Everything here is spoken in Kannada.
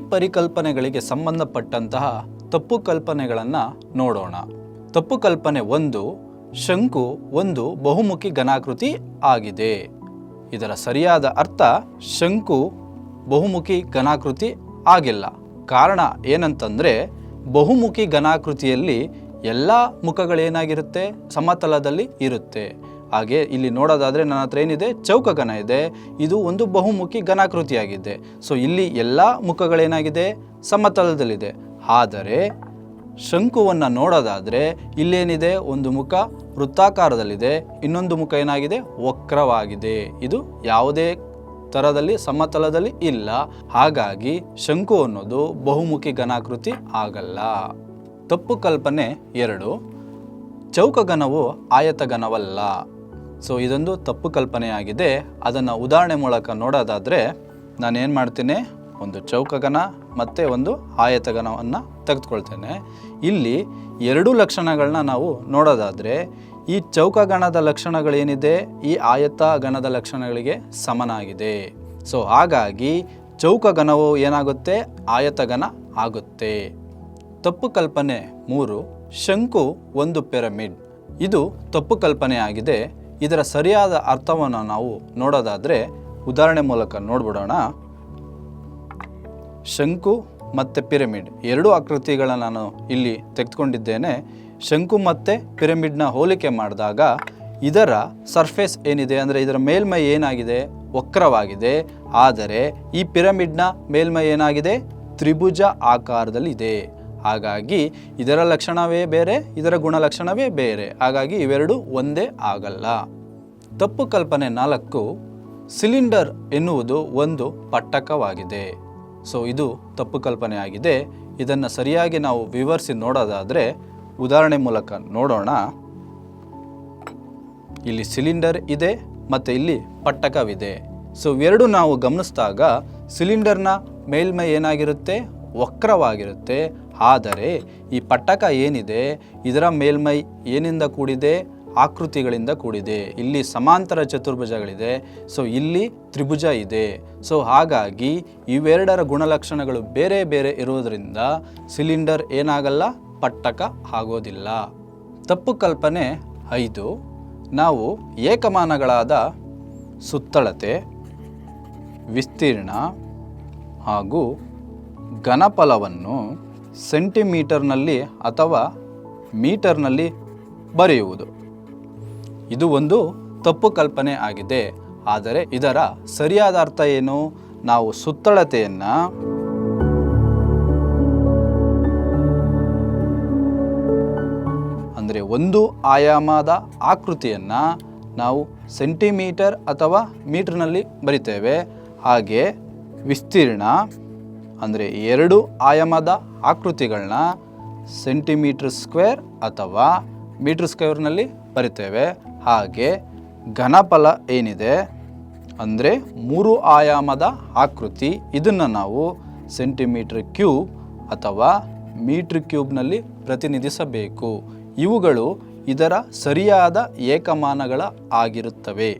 ಪರಿಕಲ್ಪನೆಗಳಿಗೆ ಸಂಬಂಧಪಟ್ಟಂತಹ ತಪ್ಪು ಕಲ್ಪನೆಗಳನ್ನು ನೋಡೋಣ. ತಪ್ಪು ಕಲ್ಪನೆ ಒಂದು, ಶಂಕು ಒಂದು ಬಹುಮುಖಿ ಘನಾಕೃತಿ ಆಗಿದೆ. ಇದರ ಸರಿಯಾದ ಅರ್ಥ ಶಂಕು ಬಹುಮುಖಿ ಘನಾಕೃತಿ ಆಗಿಲ್ಲ. ಕಾರಣ ಏನಂತಂದರೆ ಬಹುಮುಖಿ ಘನಾಕೃತಿಯಲ್ಲಿ ಎಲ್ಲ ಮುಖಗಳೇನಾಗಿರುತ್ತೆ? ಸಮತಲದಲ್ಲಿ ಇರುತ್ತೆ. ಹಾಗೆ ಇಲ್ಲಿ ನೋಡೋದಾದರೆ ನನ್ನ ಹತ್ರ ಏನಿದೆ? ಚೌಕಘನ ಇದೆ. ಇದು ಒಂದು ಬಹುಮುಖಿ ಘನಾಕೃತಿಯಾಗಿದೆ. ಸೊ ಇಲ್ಲಿ ಎಲ್ಲ ಮುಖಗಳೇನಾಗಿದೆ? ಸಮತಲದಲ್ಲಿದೆ. ಆದರೆ, ಶಂಕುವನ್ನು ನೋಡೋದಾದರೆ ಇಲ್ಲೇನಿದೆ? ಒಂದು ಮುಖ ವೃತ್ತಾಕಾರದಲ್ಲಿದೆ. ಇನ್ನೊಂದು ಮುಖ ಏನಾಗಿದೆ? ವಕ್ರವಾಗಿದೆ. ಇದು ಯಾವುದೇ ಥರದಲ್ಲಿ ಸಮತಲದಲ್ಲಿ ಇಲ್ಲ. ಹಾಗಾಗಿ ಶಂಕು ಅನ್ನೋದು ಬಹುಮುಖಿ ಘನಾಕೃತಿ ಆಗಲ್ಲ. ತಪ್ಪು ಕಲ್ಪನೆ ಎರಡು. ಚೌಕಘನವು ಆಯತಘನವಲ್ಲ ಸೊ ಇದೊಂದು ತಪ್ಪು ಕಲ್ಪನೆಯಾಗಿದೆ ಅದನ್ನು ಉದಾಹರಣೆ ಮೂಲಕ ನೋಡೋದಾದರೆ, ನಾನೇನು ಮಾಡ್ತೀನಿ? ಒಂದು ಚೌಕಗನ ಮತ್ತು ಒಂದು ಆಯತಗನವನ್ನು ತೆಗೆದುಕೊಳ್ತೇನೆ. ಇಲ್ಲಿ ಎರಡೂ ಲಕ್ಷಣಗಳನ್ನ ನಾವು ನೋಡೋದಾದರೆ, ಈ ಚೌಕಗಣದ ಲಕ್ಷಣಗಳೇನಿದೆ? ಈ ಆಯತ ಗಣದ ಲಕ್ಷಣಗಳಿಗೆ ಸಮನಾಗಿದೆ. ಸೊ ಹಾಗಾಗಿ ಚೌಕಗಣವು ಏನಾಗುತ್ತೆ? ಆಯತಗಣ ಆಗುತ್ತೆ. ತಪ್ಪು ಕಲ್ಪನೆ ಮೂರು, ಶಂಕು ಒಂದು ಪಿರಮಿಡ್. ಇದು ತಪ್ಪು ಕಲ್ಪನೆಯಾಗಿದೆ ಇದರ ಸರಿಯಾದ ಅರ್ಥವನ್ನು ನಾವು ನೋಡೋದಾದರೆ ಉದಾಹರಣೆ ಮೂಲಕ ನೋಡ್ಬಿಡೋಣ. ಶಂಕು ಮತ್ತು ಪಿರಮಿಡ್ ಎರಡು ಆಕೃತಿಗಳನ್ನು ನಾನು ಇಲ್ಲಿ ತೆಗೆದುಕೊಂಡಿದ್ದೇನೆ. ಶಂಕು ಮತ್ತು ಪಿರಮಿಡ್ನ ಹೋಲಿಕೆ ಮಾಡಿದಾಗ ಇದರ ಸರ್ಫೇಸ್ ಏನಿದೆ ಅಂದರೆ ಇದರ ಮೇಲ್ಮೈ ಏನಾಗಿದೆ? ವಕ್ರವಾಗಿದೆ. ಆದರೆ ಈ ಪಿರಮಿಡ್ನ ಮೇಲ್ಮೈ ಏನಾಗಿದೆ? ತ್ರಿಭುಜ ಆಕಾರದಲ್ಲಿ ಇದೆ ಹಾಗಾಗಿ ಇದರ ಲಕ್ಷಣವೇ ಬೇರೆ, ಇದರ ಗುಣಲಕ್ಷಣವೇ ಬೇರೆ. ಹಾಗಾಗಿ ಇವೆರಡು ಒಂದೇ ಆಗಲ್ಲ. ತಪ್ಪು ಕಲ್ಪನೆ ನಾಲ್ಕು, ಸಿಲಿಂಡರ್ ಎನ್ನುವುದು ಒಂದು ಪಟ್ಟಕವಾಗಿದೆ. ಸೊ ಇದು ತಪ್ಪು ಕಲ್ಪನೆ ಆಗಿದೆ. ಇದನ್ನು ಸರಿಯಾಗಿ ನಾವು ವಿವರಿಸಿ ನೋಡೋದಾದರೆ, ಉದಾಹರಣೆ ಮೂಲಕ ನೋಡೋಣ. ಇಲ್ಲಿ ಸಿಲಿಂಡರ್ ಇದೆ, ಮತ್ತು ಇಲ್ಲಿ ಪಟ್ಟಕವಿದೆ. ಸೊ ಎರಡು ನಾವು ಗಮನಿಸಿದಾಗ, ಸಿಲಿಂಡರ್ನ ಮೇಲ್ಮೈ ಏನಾಗಿರುತ್ತೆ? ವಕ್ರವಾಗಿರುತ್ತೆ. ಆದರೆ ಈ ಪಟ್ಟಕ ಏನಿದೆ? ಇದರ ಮೇಲ್ಮೈ ಏನಿಂದ ಕೂಡಿದೆ? ಆಕೃತಿಗಳಿಂದ ಕೂಡಿದೆ. ಇಲ್ಲಿ ಸಮಾಂತರ ಚತುರ್ಭುಜಗಳಿದೆ. ಸೊ ಇಲ್ಲಿ ತ್ರಿಭುಜ ಇದೆ. ಸೊ ಹಾಗಾಗಿ ಇವೆರಡರ ಗುಣಲಕ್ಷಣಗಳು ಬೇರೆ ಬೇರೆ ಇರುವುದರಿಂದ ಸಿಲಿಂಡರ್ ಏನಾಗಲ್ಲ, ಪಟ್ಟಕ ಆಗೋದಿಲ್ಲ. ತಪ್ಪು ಕಲ್ಪನೆ ಐದು. ನಾವು ಏಕಮಾನಗಳಾದ ಸುತ್ತಳತೆ, ವಿಸ್ತೀರ್ಣ ಹಾಗೂ ಘನಫಲವನ್ನು ಸೆಂಟಿಮೀಟರ್ನಲ್ಲಿ ಅಥವಾ ಮೀಟರ್ನಲ್ಲಿ ಬರೆಯುವುದು. ಇದು ಒಂದು ತಪ್ಪು ಕಲ್ಪನೆ ಆಗಿದೆ. ಆದರೆ ಇದರ ಸರಿಯಾದ ಅರ್ಥ ಏನು? ನಾವು ಸುತ್ತಳತೆಯನ್ನು ಅಂದರೆ ಒಂದು ಆಯಾಮದ ಆಕೃತಿಯನ್ನು ನಾವು ಸೆಂಟಿಮೀಟರ್ ಅಥವಾ ಮೀಟರ್ನಲ್ಲಿ ಬರಿತೇವೆ. ಹಾಗೆ ವಿಸ್ತೀರ್ಣ ಅಂದರೆ ಎರಡು ಆಯಾಮದ ಆಕೃತಿಗಳನ್ನ ಸೆಂಟಿಮೀಟರ್ ಸ್ಕ್ವೇರ್ ಅಥವಾ ಮೀಟರ್ ಸ್ಕ್ವೇರ್ನಲ್ಲಿ ಬರಿತೇವೆ. ಹಾಗೆ ಘನಫಲ ಏನಿದೆ ಅಂದರೆ ಮೂರು ಆಯಾಮದ ಆಕೃತಿ. ಇದನ್ನು ನಾವು ಸೆಂಟಿಮೀಟರ್ ಕ್ಯೂಬ್ ಅಥವಾ ಮೀಟ್ರ್ ಕ್ಯೂಬ್ನಲ್ಲಿ ಪ್ರತಿನಿಧಿಸಬೇಕು. ಇವುಗಳು ಇದರ ಸರಿಯಾದ ಏಕಮಾನಗಳ ಆಗಿರುತ್ತವೆ.